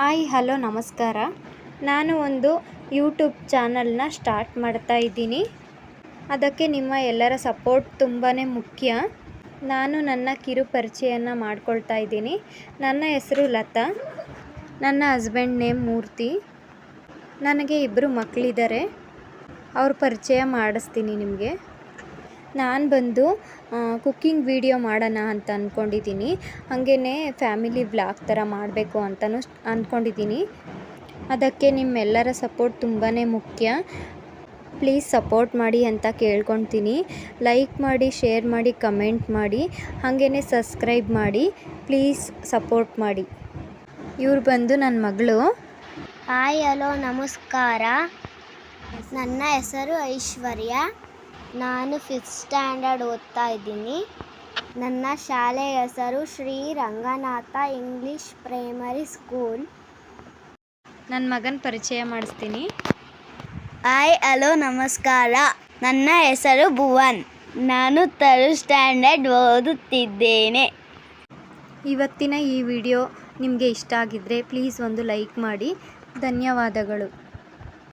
Hi, hello, ನಮಸ್ಕಾರ. ನಾನು ಒಂದು ಯೂಟ್ಯೂಬ್ ಚಾನಲ್ನ ಸ್ಟಾರ್ಟ್ ಮಾಡ್ತಾ ಇದ್ದೀನಿ. ಅದಕ್ಕೆ ನಿಮ್ಮ ಎಲ್ಲರ ಸಪೋರ್ಟ್ ತುಂಬಾ ಮುಖ್ಯ. ನಾನು ನನ್ನ ಕಿರು ಪರಿಚಯನ ಮಾಡ್ಕೊಳ್ತಾ ಇದ್ದೀನಿ. ನನ್ನ ಹೆಸರು ಲತಾ. ನನ್ನ ಹಸ್ಬೆಂಡ್ ನೇಮ್ ಮೂರ್ತಿ. ನನಗೆ ಇಬ್ಬರು ಮಕ್ಕಳಿದ್ದಾರೆ ಅವ್ರ ಪರಿಚಯ ಮಾಡಿಸ್ತೀನಿ ನಿಮಗೆ. ನಾನು ಬಂದು ಕುಕ್ಕಿಂಗ್ ವೀಡಿಯೋ ಮಾಡೋಣ ಅಂತ ಅಂದ್ಕೊಂಡಿದ್ದೀನಿ ಹಾಗೆಯೇ ಫ್ಯಾಮಿಲಿ ವ್ಲಾಗ್ ಥರ ಮಾಡಬೇಕು ಅಂತಲೂ ಅಂದ್ಕೊಂಡಿದ್ದೀನಿ ಅದಕ್ಕೆ ನಿಮ್ಮೆಲ್ಲರ ಸಪೋರ್ಟ್ ತುಂಬಾ ಮುಖ್ಯ. ಪ್ಲೀಸ್ ಸಪೋರ್ಟ್ ಮಾಡಿ ಅಂತ ಕೇಳ್ಕೊತೀನಿ. ಲೈಕ್ ಮಾಡಿ ಶೇರ್ ಮಾಡಿ ಕಮೆಂಟ್ ಮಾಡಿ ಹಾಗೆಯೇ ಸಬ್ಸ್ಕ್ರೈಬ್ ಮಾಡಿ ಪ್ಲೀಸ್ ಸಪೋರ್ಟ್ ಮಾಡಿ. ಇವ್ರು ಬಂದು ನನ್ನ ಮಗಳು. ಹಾಯ್ ಹಲೋ ನಮಸ್ಕಾರ. ನನ್ನ ಹೆಸರು ಐಶ್ವರ್ಯ. ನಾನು ಫಿಫ್ತ್ ಸ್ಟ್ಯಾಂಡರ್ಡ್ ಓದ್ತಾ ಇದ್ದೀನಿ. ನನ್ನ ಶಾಲೆಯ ಹೆಸರು Shri Ranganatha English primary school ನನ್ನ ಮಗನ ಪರಿಚಯ ಮಾಡಿಸ್ತೀನಿ. ಹಾಯ್ ಹಲೋ ನಮಸ್ಕಾರ. ನನ್ನ ಹೆಸರು ಭುವನ್. ನಾನು ತರು ಸ್ಟ್ಯಾಂಡರ್ಡ್ ಓದುತ್ತಿದ್ದೇನೆ. ಇವತ್ತಿನ ಈ ವಿಡಿಯೋ ನಿಮಗೆ ಇಷ್ಟ ಆಗಿದ್ದರೆ ಪ್ಲೀಸ್ ಒಂದು ಲೈಕ್ ಮಾಡಿ. ಧನ್ಯವಾದಗಳು.